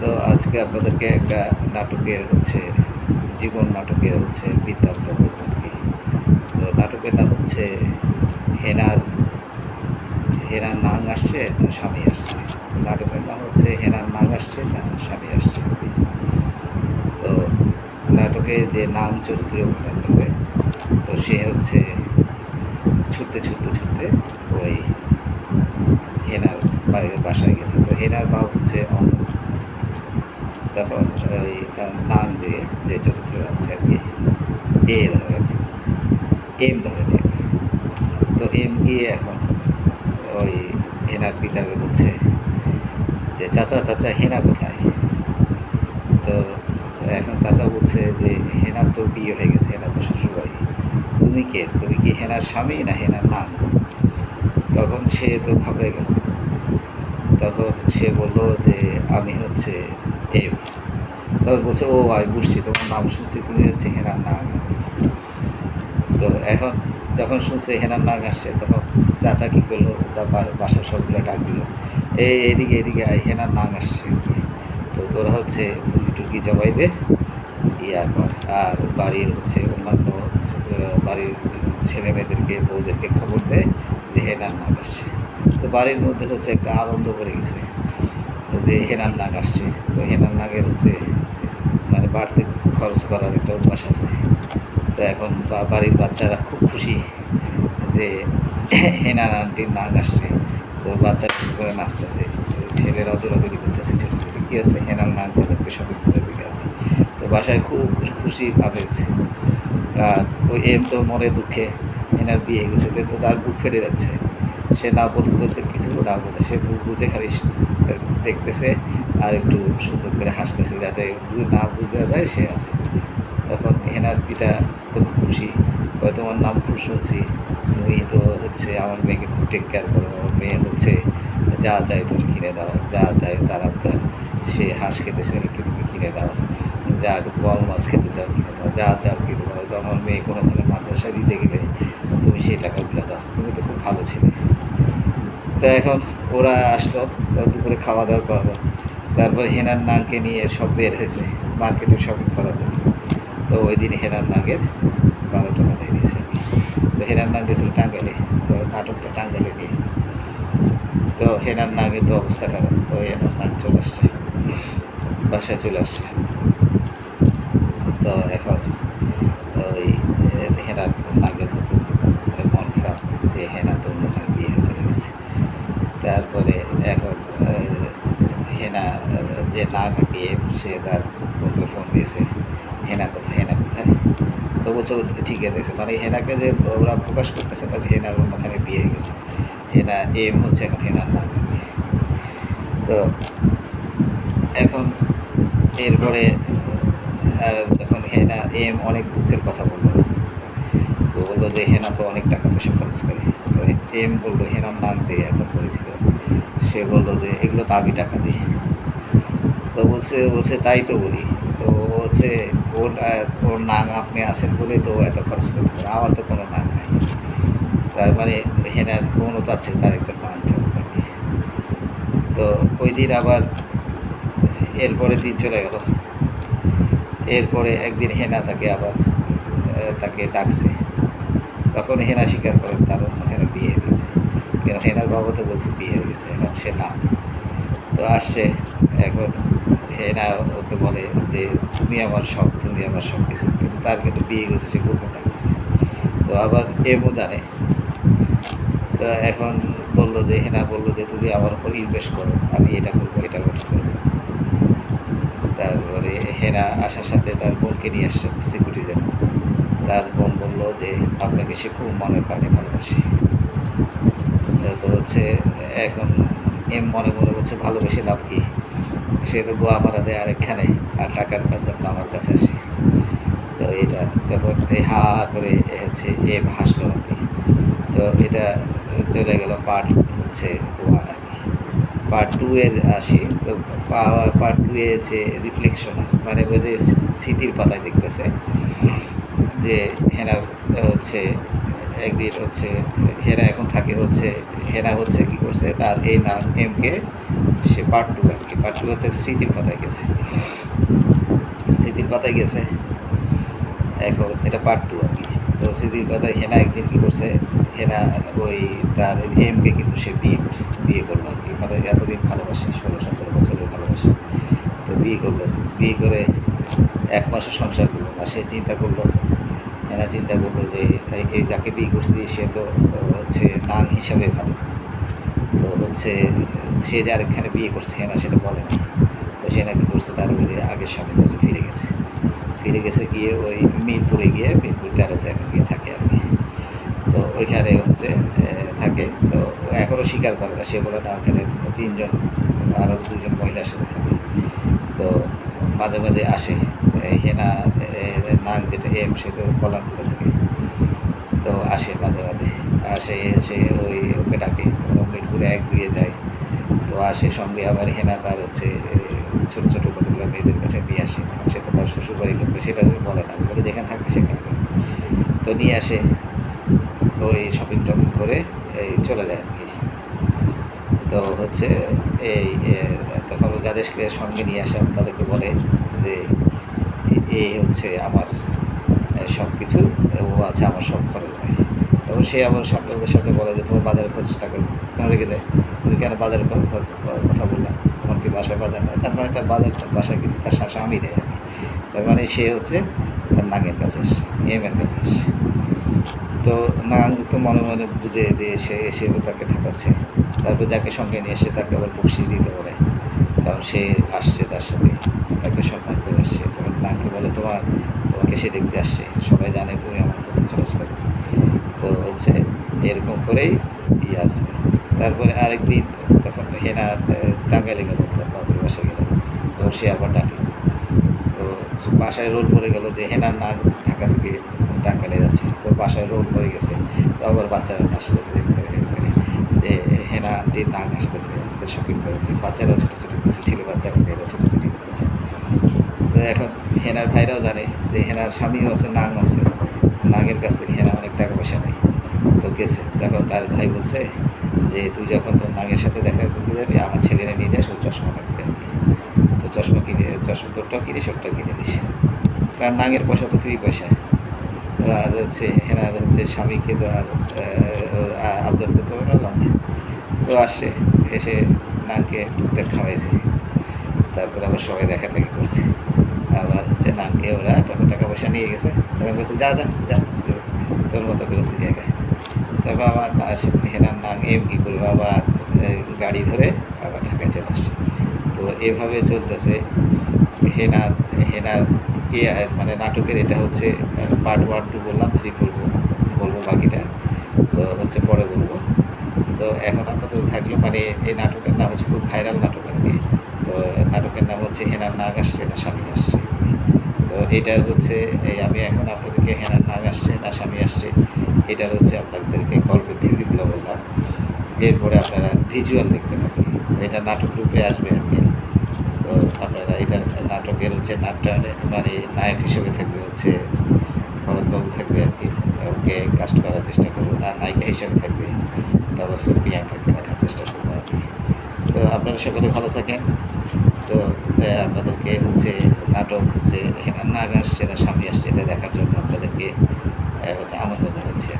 তো আজকে আপনাদেরকে একটা নাটকের হচ্ছে, জীবন নাটকের হচ্ছে বৃত্তান্ত বলতে তো নাটকের নাম হচ্ছে হেনার হেনার নাং আসছে, না স্বামী আসছে। নাটকের নাম হচ্ছে হেনার নাং আসছে, না স্বামী আসছে। তো নাটকে যে নাম চরিত্রে অভিনয় করবে, তো সে হচ্ছে ছুটতে ছুটতে ছুটতে ওই হেনার বাড়ির বাসায় গেছে। তো হেনার বাবা হচ্ছে অন্ধ তখন ওই তার নাম দিয়ে যে চরিত্র আছে আর কি, এ ধরেন এম ধরেন। তো এম গিয়ে এখন ওই হেনার পিতাকে বলছে যে, চাচা চাচা, হেনা কোথায়? তো এখন চাচা বলছে যে, হেনার তো বিয়ে হয়ে গেছে, হেনা তো শ্বশুরবাড়ি। তুমি কে? তুমি কি হেনার স্বামী না হেনার নাম তখন সে তো ঘাবড়ে গেল। তখন সে বলল যে, আমি হচ্ছে এম। তখন বলছে, ও, আমি বুঝছি, তোমার নাম শুনছি, তুমি হচ্ছে হেনার নাম তো এখন যখন শুনছে হেনার নাম আসছে, তখন চাচা কী করল? তার বা- বাসার সবগুলো ডাক দিল। এই, এদিকে এদিকে হেনার নাম আসছে। তো তোরা হচ্ছে মুরগি টুরগি জবাই দে। ইয়া কর। আর বাড়ির হচ্ছে অন্যান্য বাড়ির ছেলে মেয়েদেরকে, বউদেরকে খবর দেয় যে হেনার নাম আসছে। তো বাড়ির মধ্যে হচ্ছে একটা আনন্দ করে গেছে যে হেনার নাগ আসছে। তো হেনার নাগের হচ্ছে মানে বাড়তি খরচ করার একটা অভ্যাস আছে। তো এখন বাড়ির বাচ্চারা খুব খুশি যে হেনার আন্টির নাগ আসছে। তো বাচ্চারা করে নাচতেছে। ছেলেরা দৌড়াদৌড়ি করতেছে। ছোটো ছোটো। কী আছে হেনার নাগ ওদেরকে করে দিলে। বাসায় খুব খুশি আবেগছে আর ওই এম তো মনে দুঃখে, এনার বিয়ে গেছে, তো তার বুক ফেটে যাচ্ছে। সে না বলতে বলছে কিছু না বলতে সে বুক বুঝে খালি দেখতেছে আর একটু সুন্দর করে হাসতেছে যাতে না বুঝে যায় সে আছে। তখন হেনার পিতা তো খুব খুশি তোমার নাম খুব শুনছি, তুমি তো হচ্ছে আমার মেয়েকে খুব টেক কেয়ার করো, আমার মেয়ে হচ্ছে যা চাই তুমি কিনে দাও, যা চাই তার আপনার সে হাঁস খেতেছে, তুমি কিনে দাও। যা বল মাছ খেতে চাও, কিনে যা চাও কিনে দাও। তো আমার মেয়ে কোনোখানে মাদ্রাসায় দিতে গেলে তুমি সেই টাকাগুলো দাও। তুমি তো খুব ভালো ছিলে। তো এখন ওরা আসলো দুপুরে খাওয়া দাওয়া করল। তারপর হেনার নাগকে নিয়ে সব বের হয়েছে, মার্কেটে শপিং করার জন্য। তো ওই দিন হেনার নাগের বারোটা বাজাই দিয়েছে। তো হেনার নাগ গেছিল টাঙ্গালে তো নাটকটা টাঙ্গালে নিয়ে। তো হেনার নাগের তো অবস্থা খারাপ, তো হেনার নাগ চলে আসছে, বাসায় চলে আসছে। তো এখন ওই হেনার নাগের তো খুব মানে খারাপ যে হেনা তো অন্যখানে বিয়ে চলে গেছে। তারপরে এখন হেনা, যে নাগ বিয়ে সে তার বোনকে ফোন দিয়েছে, হেনা কোথায় হেনা কোথায়? তো বলছে ঠিক আছে মানে হেনাকে যে ওরা প্রকাশ করতেছে না যে হেনার অন্যখানে বিয়ে হয়ে গেছে। হেনা এম হচ্ছে এখন হেনার নাগ তো এখন এরপরে আহ, যখন হেনা এম অনেক দুঃখের কথা বলল তো বলল যে হেনা তো অনেক টাকা পয়সা খরচ করে। তো এম বলল হেনার নাম দিয়ে এখন করেছিল। সে বলল যে এগুলো তো আমি টাকা দিই। তো বলছে বলছে তাই তো বলি। তো বলছে ওর ওর নাম আপনি আছেন বলে তো এত খরচ করতে পারে। আমার তো কোনো নাম নাই। তার মানে হেনার বোনও চাচ্ছে তার একটা নাম তো ওই দিন আবার এরপরে দিন চলে গেল। এরপরে একদিন হেনা তাকে আবার তাকে ডাকছে। তখন হেনা স্বীকার করেন তার অন্যখানে বিয়ে হয়ে গেছে। কেন হেনার বাবা তো বলছে বিয়ে হয়ে গেছে, এখন সে না। তো আসছে, এখন হেনা ওকে বলে যে, তুমি আমার সব, তুমি আমার সব কিছু কিন্তু তার কিন্তু বিয়ে গেছে সে গোপন রাখতেছে তো আবার এমও জানে। তো এখন বলল যে, হেনা বলল যে, তুমি আমার উপর ইনভেস্ট করো, আমি এটা করব এটা করব। তারপরে হেনা আসার সাথে তার বোনকে নিয়ে আসছে সিকিউরিটি যেন তার বোন বলল যে, আপনাকে সে খুব মনের প্রাণে ভালোবাসে। তো হচ্ছে এখন এম মনে মনে হচ্ছে, ভালোবেসে লাভ কি? সে তো গোয়া মারা দেয় আরেকখানে আর টাকার জন্য আমার কাছে আসে। তো এটা, তারপর এই হা হা করে হচ্ছে এম হাসলো কি। তো এটা চলে গেল পার্ট হচ্ছে কি পার্ট টু এর আসি, তো পার্ট টু এ যে রিফ্লেকশন মানে ওই যে স্মৃতির পাতায় দেখতেছে, যে হেনা হচ্ছে, একদিন হচ্ছে, হেনা এখন থাকে হচ্ছে, হেনা হচ্ছে কি করছে, তার এই নাম এমকে সে পার্ট টু আর কি পার্ট টু হচ্ছে স্মৃতির পাতায় গেছে। স্মৃতির পাতায় গেছে, এখন এটা পার্ট টু আর কি, তো স্মৃতির পাতায় হেনা একদিন কী করছে হেনা ওই তার এমকে কিন্তু সে বিয়ে বিয়ে করল আর কি। মানে এতদিন ভালোবাসে, ষোলো, সতেরো বছরের ভালোবাসে। তো বিয়ে করল, বিয়ে করে এক মাসের সংসার করল আর সে চিন্তা করল, এরা চিন্তা করল যে এই- যাকে বিয়ে করছি, সে তো হচ্ছে নাম হিসাবে ভালো। তো হচ্ছে সে যার এখানে বিয়ে করছে না সেটা বলে না। তো সে নাকি করছে তার ওই যে আগের স্বামীর কাছে ফিরে গেছে। ফিরে গেছে গিয়ে ওই মিরপুরে গিয়ে মিরপুর তেরোতে এখন গিয়ে থাকে আর কি। ওইখানে হচ্ছে থাকে। তো এখনও স্বীকার করে না, সে বলে, না ওখানে তিনজন আরও দুজন মহিলার সাথে থাকে। তো মাঝে মাঝে আসে হেনা নাক যেটা, এম সে তো কলার করে থাকে। তো আসে মাঝে মাঝে। আসে, এসে ওই ওকে ডাকে মিরপুরে এক দুয়ে যায়। তো আসে সঙ্গে আবার হেনা তার হচ্ছে ছোটো ছোটো কতগুলো মেয়েদের কাছে নিয়ে আসে। সে তো তার শ্বশুর বাড়ির লোককে সেটা বলে না। বলে, যেখানে থাকবে সেখানে থাকে। তো নিয়ে আসে। ওই শপিং টপিং করে এই চলে যায় আর কি। তো হচ্ছে এই তখন যাদেরকে সঙ্গে নিয়ে আসে, তাদেরকে বলে যে এই হচ্ছে আমার সব কিছু ও আছে আমার সব খরচ দেয় তখন সে আবার সামনে সাথে বলে যে, তোমার বাজারের খরচটা কেন কেন রেখে দেয়? তুমি কেন বাজারের খরচ কথা বললাম তোমার কি বাসায় বাজার নেই? তার মানে তার বাজার, বাসায় কিন্তু তার শাসা আমি দেয় আর কি। তার মানে সে হচ্ছে তার নাগের কাছে এম এর কাছে তো নাং তো মনে মনে বুঝে যে সে এসে তাকে ঠকাচ্ছে। তারপর যাকে সঙ্গে নিয়ে এসে তাকে আবার বসি দিতে বলে। কারণ সে আসছে তার সাথে। তাকে সম্মান করে আসছে। তখন নাংকে বলে, তোমার, তোমাকে সে দেখতে আসছে। সবাই জানে তুমি আমার কত খরচ করো। তো হচ্ছে এরকম করেই ইয়ে আছে। তারপরে আরেকদিন তখন হেনা টাঙ্গাইলে গেল বাপের বাসায় গেল। তো সে আবার ডাকলো। তো বাসায় রোল পড়ে গেল যে হেনার নাক ঢাকা থেকে টাঙ্গাইলে যাচ্ছে। তো বাসায় রোল হয়ে গেছে। তো আবার বাচ্চারা আসতেছে যে হেনা আন্টির নাক আসতেছে শপিং করে বাচ্চারা ছোটো ছোটো কিছু ছেলে বাচ্চারা, মেয়েরা ছোটো ছোটো করতেছে। তো এখন হেনার ভাইরাও জানে যে হেনার স্বামীও আছে, নাং আছে। নাগের কাছে হেনা অনেক টাকা পয়সা নেই তো গেছে। তখন তার ভাই বলছে যে, তুই যখন তোর নাগের সাথে দেখা করতে যাবি, আমার ছেলেরা নিয়ে যাস, ও চশমা লাগবে তো চশমা কিনে, চশমা তোরটাও কিনে সবটাও কিনে দিস। কারণ নাগের পয়সা তো ফ্রি পয়সা। আর হচ্ছে হেনার হচ্ছে স্বামীকে তো আর আবদার করতে হবে না তো আসে এসে নানকে টুকটাক খাওয়াইছে। তারপর আবার সবাই দেখাটাকি করছে। আবার হচ্ছে নানকে ওরা টাকা টাকা পয়সা নিয়ে গেছে। তখন বলছে যা যা যা তোর মতো করে তুই জায়গায় তারপর আবার হেনার নাম এম কী করব? আবার এ, গাড়ি ধরে আবার ঢাকায় চলে আসছে তো এভাবে চলতেছে। হেনার হেনার কে মানে নাটকের এটা হচ্ছে পার্ট ওয়ান টু বললাম থ্রি বলব বলব বাকিটা, তো হচ্ছে পরে বলব। তো এখন আপাতত থাকল মানে এই নাটকের নাম হচ্ছে খুব ভাইরাল নাটক আর কি। তো নাটকের নাম হচ্ছে হেনার নাগ আসছে, না স্বামী আসছে। তো এটা হচ্ছে, এই আমি এখন আপনাদেরকে হেনার নাগ আসছে, না স্বামী আসছে, এটার হচ্ছে আপনাদেরকে গল্পের থিওরিগুলো বললাম। এরপরে আপনারা ভিজুয়াল দেখবেন আর কি। এটা নাটক রূপে আসবে আর কি। তো আপনারা এটা নাটকের হচ্ছে নাটটা মানে নায়ক হিসেবে থাকবে হচ্ছে ভরতবাবু থাকবে আর কি। ওকে কাস্ট করার চেষ্টা করব আর নায়িকা হিসেবে থাকবে, তারপর প্রিয়াঙ্কাকে রাখার চেষ্টা করব আর কি। তো আপনারা সকলে ভালো থাকেন। তো আপনাদেরকে হচ্ছে নাটক হচ্ছে এখানে নাগ আসছে না স্বামী আসছে, এটা দেখার জন্য আপনাদেরকে হচ্ছে আমন্ত্রণ জানাচ্ছি।